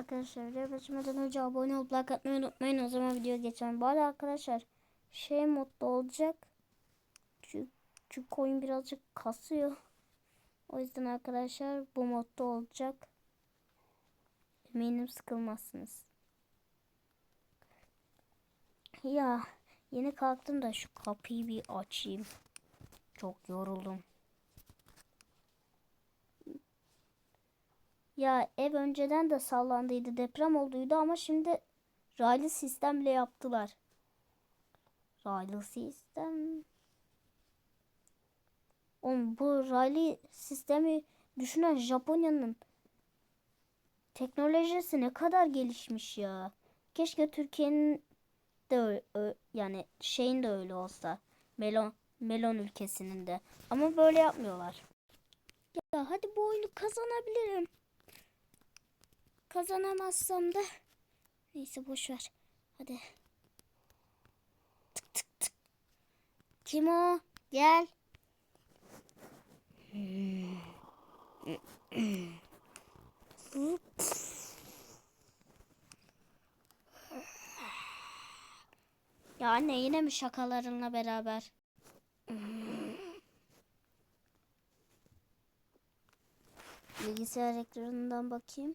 Arkadaşlar video geçmeden önce abone olup like atmayı unutmayın. O zaman video geçelim. Bu arada arkadaşlar şey modda olacak. Çünkü, çünkü oyun birazcık kasıyor. O yüzden arkadaşlar bu modda olacak. Eminim sıkılmazsınız. Ya yeni kalktım da şu kapıyı bir açayım. Çok yoruldum. Ya ev önceden de sallandıydı, deprem olduydu ama şimdi raylı sistemle yaptılar. Raylı sistem. Oğlum bu raylı sistemi düşünen Japonya'nın teknolojisi ne kadar gelişmiş ya. Keşke Türkiye'nin de yani şeyin de öyle olsa. Melon melon ülkesinin de. Ama böyle yapmıyorlar. Ya hadi bu oyunu kazanabilirim. Kazanamazsam da neyse boş ver. Hadi. Tık tık tık. Kim o? Gel. Ya anne yine mi şakalarınla beraber? Bilgisayar ekranından bakayım.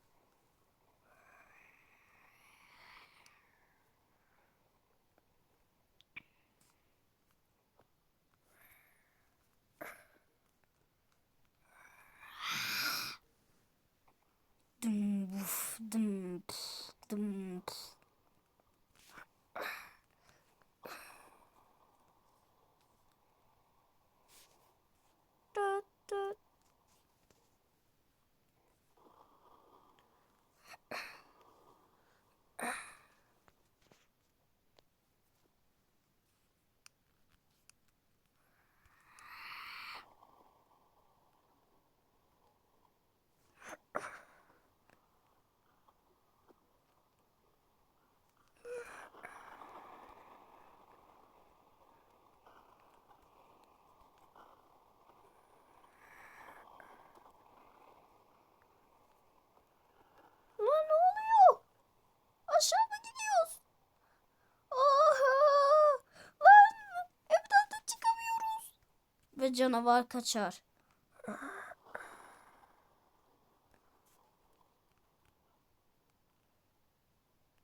Ve canavar kaçar.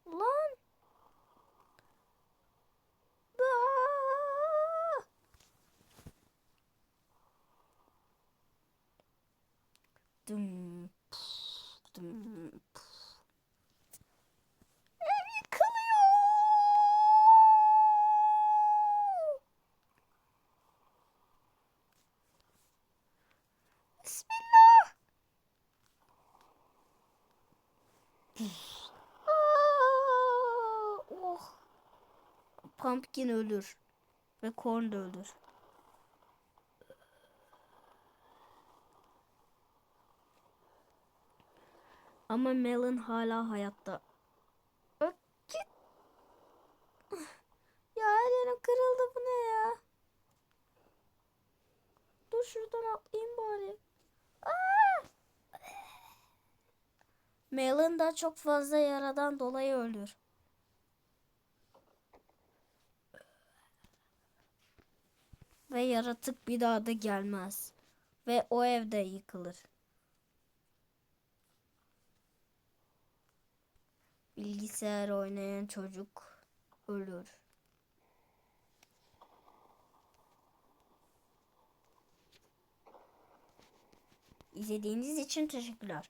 Lan. Aa! Dım, oh. Pumpkin ölür. Ve Corn da ölür. Ama Melon hala hayatta. Git. Ya yerim kırıldı bu ne ya? Dur şuradan atlayayım bari. Aa! Melon da çok fazla yaradan dolayı ölür. Ve yaratık bir daha da gelmez. Ve o evde yıkılır. bilgisayar oynayan çocuk ölür. İzlediğiniz için teşekkürler.